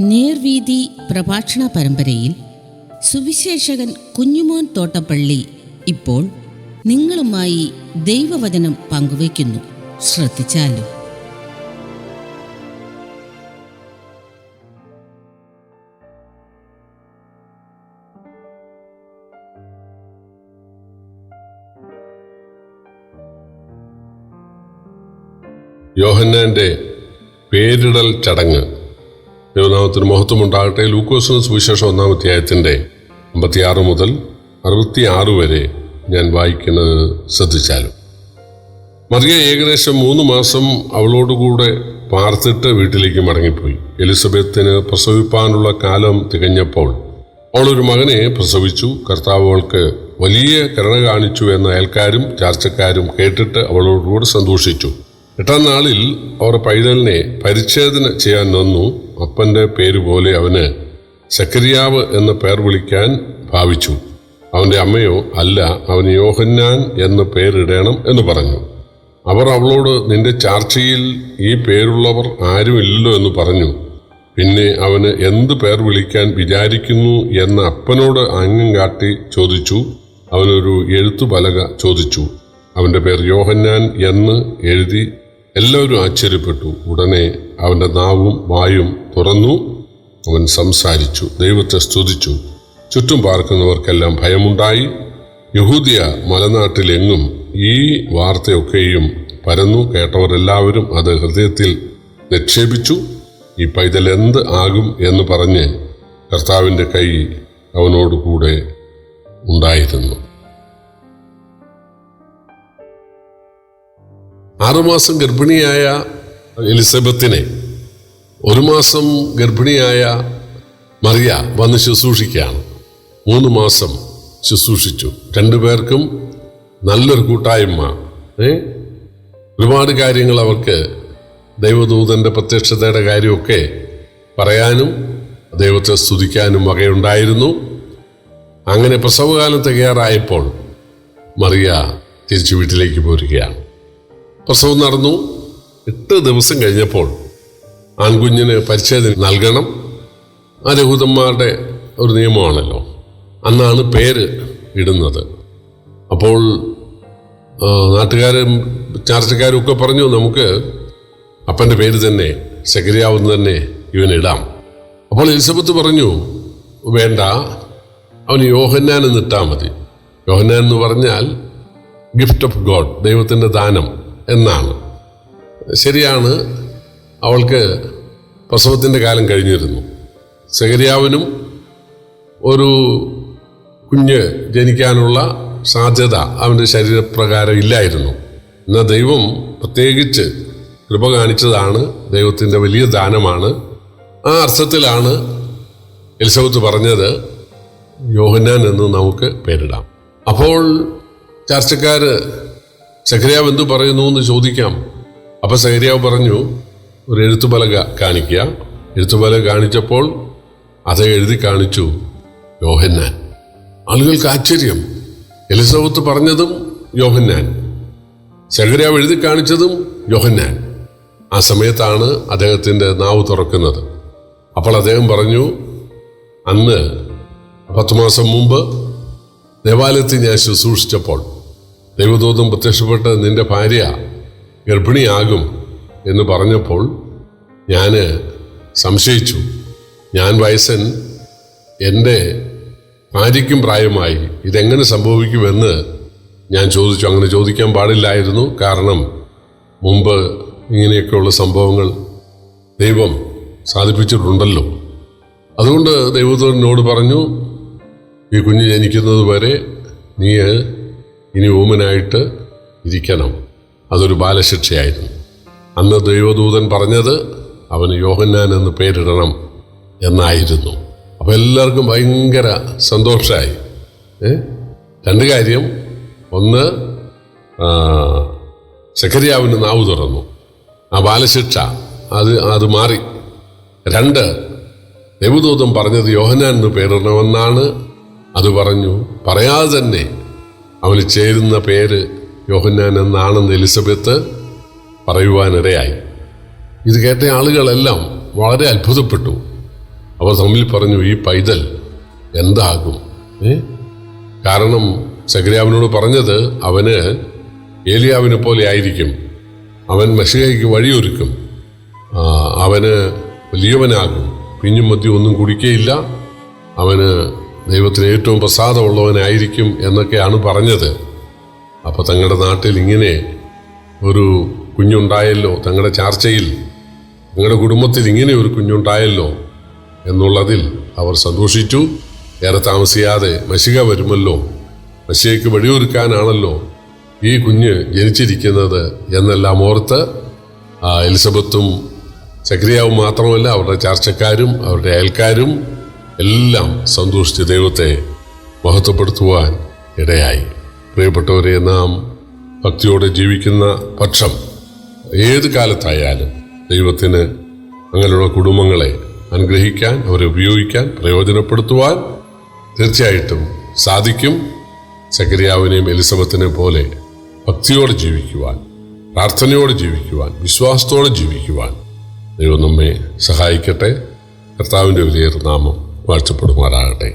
നേർവീതി പ്രഭാഷണ പരമ്പരയിൽ സുവിശേഷകൻ കുഞ്ഞുമോൻ തോട്ടപ്പള്ളി ഇപ്പോൾ നിങ്ങളുമായി ദൈവവചനം പങ്കുവയ്ക്കുന്നു. ശ്രദ്ധിച്ചാലും? യോഹന്നാന്റെ പേരിടൽ ചടങ്ങ്. ദൈവനാമത്തിന് മഹത്വമുണ്ടാകട്ടെ ലൂക്കോസിന് സുവിശേഷം ഒന്നാം അധ്യായത്തിന്റെ അമ്പത്തിയാറ് മുതൽ അറുപത്തിയാറ് വരെ ഞാൻ വായിക്കുന്നത് ശ്രദ്ധിച്ചാലും. മറിയ ഏകദേശം മൂന്ന് മാസം അവളോടുകൂടെ പാർത്തിട്ട് വീട്ടിലേക്ക് മടങ്ങിപ്പോയി. എലിസബത്തിന് പ്രസവിപ്പാനുള്ള കാലം തികഞ്ഞപ്പോൾ അവൾ ഒരു മകനെ പ്രസവിച്ചു. കർത്താവ് അവൾക്ക് വലിയ കരുണ കാണിച്ചു എന്ന അയൽക്കാരും ചാർച്ചക്കാരും കേട്ടിട്ട് അവളോടുകൂടെ സന്തോഷിച്ചു. എട്ടാം നാളിൽ അവർ പൈതലിനെ പരിച്ഛേദന ചെയ്യാൻ വന്നു. അപ്പന്റെ പേര് പോലെ അവന് സക്കരിയാവ് എന്ന പേർ വിളിക്കാൻ ഭാവിച്ചു. അവന്റെ അമ്മയോ അല്ല അവന് യോഹന്നാൻ എന്ന് പേരിടണം എന്ന് പറഞ്ഞു. അവർ അവളോട് നിന്റെ ചാർച്ചയിൽ ഈ പേരുള്ളവർ ആരുമില്ലല്ലോ എന്ന് പറഞ്ഞു. പിന്നെ അവന് എന്ത് പേർ വിളിക്കാൻ വിചാരിക്കുന്നു എന്ന് അപ്പനോട് അംഗം കാട്ടി ചോദിച്ചു. അവനൊരു എഴുത്തുപലക ചോദിച്ചു. അവന്റെ പേർ യോഹന്നാൻ എന്ന് എഴുതി എല്ലാവരും ആശ്ചര്യപ്പെട്ടു. ഉടനെ അവന്റെ നാവും വായും തുറന്നു. അവൻ സംസാരിച്ചു. ദൈവത്തെ സ്തുതിച്ചു. ചുറ്റും പാർക്കുന്നവർക്കെല്ലാം ഭയമുണ്ടായി. യഹൂദിയ മലനാട്ടിലെങ്ങും ഈ വാർത്തയൊക്കെയും പരന്നു. കേട്ടവരെല്ലാവരും അത് ഹൃദയത്തിൽ നിക്ഷേപിച്ചു. ഈ പൈതൽ എന്ത് ആകും എന്ന് പറഞ്ഞ് കർത്താവിന്റെ കൈ അവനോടുകൂടെ ഉണ്ടായിരുന്നു. ആറുമാസം ഗർഭിണിയായ എലിസബത്തിനെ ഒരു മാസം ഗർഭിണിയായ മറിയ വന്ന് ശുശ്രൂഷിക്കുകയാണ്. മൂന്ന് മാസം ശുശ്രൂഷിച്ചു. രണ്ടുപേർക്കും നല്ലൊരു കൂട്ടായ്മ. ഏ? ഒരുപാട് കാര്യങ്ങൾ അവർക്ക് ദൈവദൂതന്റെ പ്രത്യക്ഷതയുടെ കാര്യമൊക്കെ പറയാനും ദൈവത്തെ സ്തുതിക്കാനും വകയുണ്ടായിരുന്നു. അങ്ങനെ പ്രസവകാലം തയ്യാറായപ്പോൾ മറിയ തിരിച്ചു വീട്ടിലേക്ക് പോരുകയാണ്. പ്രസവം നടന്നു. എട്ട് ദിവസം കഴിഞ്ഞപ്പോൾ ആൺകുഞ്ഞിന് പരിച്ഛേദന നൽകണം. ആ രഹൂതന്മാരുടെ ഒരു നിയമമാണല്ലോ. അന്നാണ് പേര് ഇടുന്നത്. അപ്പോൾ നാട്ടുകാരും ചാർച്ചക്കാരും ഒക്കെ പറഞ്ഞു നമുക്ക് അപ്പന്റെ പേര് തന്നെ ശകരിയാവുന്ന തന്നെ ഇവനിടാം അപ്പോൾ എലിസബത്ത് പറഞ്ഞു വേണ്ട അവൻ യോഹന്നാൻ എന്നിട്ടാൽ മതി. യോഹന്നാൻ എന്ന് പറഞ്ഞാൽ ഗിഫ്റ്റ് ഓഫ് ഗോഡ് ദൈവത്തിന്റെ ദാനം. എന്നാണ്. ശരിയാണ് അവൾക്ക് പ്രസവത്തിന്റെ കാലം കഴിഞ്ഞിരുന്നു. സെഹരിയാവിനും ഒരു കുഞ്ഞ് ജനിക്കാനുള്ള സാധ്യത അവന്റെ ശരീരപ്രകാരം ഇല്ലായിരുന്നു. എന്നാൽ ദൈവം പ്രത്യേകിച്ച് കൃപ കാണിച്ചതാണ് ദൈവത്തിന്റെ വലിയ ദാനമാണ്. ആ അർത്ഥത്തിലാണ് എലിസബത്ത് പറഞ്ഞത് യോഹന്നാൻ എന്ന് നമുക്ക് പേരിടാം. അപ്പോൾ ചർച്ചക്കാര് സഖരിയാവ് എന്തു പറയുന്നു എന്ന് ചോദിക്കാം. അപ്പൊ സഖരിയാവ് പറഞ്ഞു ഒരു എഴുത്തുപലക കാണിക്കുക എഴുത്തുപലക കാണിച്ചപ്പോൾ അത് എഴുതി കാണിച്ചു. യോഹന്നാൻ. ആളുകൾക്ക് ആശ്ചര്യം. എലിസബത്ത് പറഞ്ഞതും യോഹന്നാൻ. സഖരിയാവ് എഴുതി കാണിച്ചതും യോഹന്നാൻ. ആ സമയത്താണ് അദ്ദേഹത്തിന്റെ നാവ് തുറക്കുന്നത്. അപ്പോൾ അദ്ദേഹം പറഞ്ഞു അന്ന് പത്ത് മാസം മുമ്പ് ദേവാലയത്തിൽ ഞാൻ ശുശ്രൂഷിച്ചപ്പോൾ ദൈവദൂതം പ്രത്യക്ഷപ്പെട്ട് നിന്റെ ഭാര്യ ഗർഭിണിയാകും എന്ന് പറഞ്ഞപ്പോൾ ഞാൻ സംശയിച്ചു. ഞാൻ വയസ്സൻ എന്റെ ഭാര്യയ്ക്കും പ്രായമായി ഇതെങ്ങനെ സംഭവിക്കുമെന്ന് ഞാൻ ചോദിച്ചു. അങ്ങനെ ചോദിക്കാൻ പാടില്ലായിരുന്നു. കാരണം മുമ്പ് ഇങ്ങനെയൊക്കെയുള്ള സംഭവങ്ങൾ ദൈവം സാധിപ്പിച്ചിട്ടുണ്ടല്ലോ. അതുകൊണ്ട് ദൈവത്തോടിനോട് പറഞ്ഞു ഈ കുഞ്ഞ് ജനിക്കുന്നത് വരെ നീ ഇനി ഊമനായിട്ട് ഇരിക്കണം. അതൊരു ബാലശിക്ഷയായിരുന്നു. അന്ന് ദൈവദൂതൻ പറഞ്ഞത് അവന് യോഹന്നാൻ എന്ന് പേരിടണം എന്നായിരുന്നു. അപ്പം എല്ലാവർക്കും ഭയങ്കര സന്തോഷമായി രണ്ട് കാര്യം. ഒന്ന് സെക്കരിയാവിന് നാവ് തുറന്നു. ആ ബാലശിക്ഷ അത് അത് മാറി. രണ്ട് ദൈവദൂതം പറഞ്ഞത് യോഹനാൻ എന്ന് പേരിടണമെന്നാണ്. അത് പറഞ്ഞു പറയാതെ തന്നെ അവന് ചേരുന്ന പേര് യോഹന്നാൻ എന്നാണെന്ന് എലിസബത്ത് പറയുവാനിടയായി. ഇത് കേട്ട ആളുകളെല്ലാം വളരെ അത്ഭുതപ്പെട്ടു. അവർ തമ്മിൽ പറഞ്ഞു ഈ പൈതൽ എന്താകും? ഏ? കാരണം സഗ്രിയാവിനോട് പറഞ്ഞത് അവന് ഏലിയാവിനെ പോലെ ആയിരിക്കും. അവൻ മഷികയ്ക്ക് വഴിയൊരുക്കും. അവന് വലിയവനാകും പിഞ്ഞും മദ്യം ഒന്നും കുടിക്കുകയില്ല അവന് ദൈവത്തിന് ഏറ്റവും പ്രസാദമുള്ളവനായിരിക്കും എന്നൊക്കെയാണ് പറഞ്ഞത്. അപ്പോൾ തങ്ങളുടെ നാട്ടിൽ ഇങ്ങനെ ഒരു കുഞ്ഞുണ്ടായല്ലോ തങ്ങളുടെ ചാർച്ചയിൽ തങ്ങളുടെ കുടുംബത്തിൽ ഇങ്ങനെ ഒരു കുഞ്ഞുണ്ടായല്ലോ എന്നുള്ളതിൽ അവർ സന്തോഷിച്ചു. ഏറെ താമസിയാതെ മഷിക വരുമല്ലോ മഷികയ്ക്ക് വഴിയൊരുക്കാനാണല്ലോ ഈ കുഞ്ഞ് ജനിച്ചിരിക്കുന്നത് എന്നെല്ലാം ഓർത്ത് എലിസബത്തും ചക്രിയാവും മാത്രമല്ല അവരുടെ ചാർച്ചക്കാരും അവരുടെ അയൽക്കാരും എല്ലാം സന്തോഷിച്ച് ദൈവത്തെ മഹത്വപ്പെടുത്തുവാൻ ഇടയായി. പ്രിയപ്പെട്ടവരെ നാം ഭക്തിയോടെ ജീവിക്കുന്ന പക്ഷം ഏത് കാലത്തായാലും ദൈവത്തിന് അങ്ങനെയുള്ള കുടുംബങ്ങളെ അനുഗ്രഹിക്കാൻ അവരെ ഉപയോഗിക്കാൻ പ്രയോജനപ്പെടുത്തുവാൻ തീർച്ചയായിട്ടും സാധിക്കും. സക്കരിയാവിനെയും എലിസബത്തിനെ പോലെ ഭക്തിയോടെ ജീവിക്കുവാൻ പ്രാർത്ഥനയോടെ ജീവിക്കുവാൻ വിശ്വാസത്തോടെ ജീവിക്കുവാൻ ദൈവം നമ്മെ സഹായിക്കട്ടെ. കർത്താവിന്റെ വലിയ നാമം വാഴ്ചപ്പെടുമാറാകട്ടെ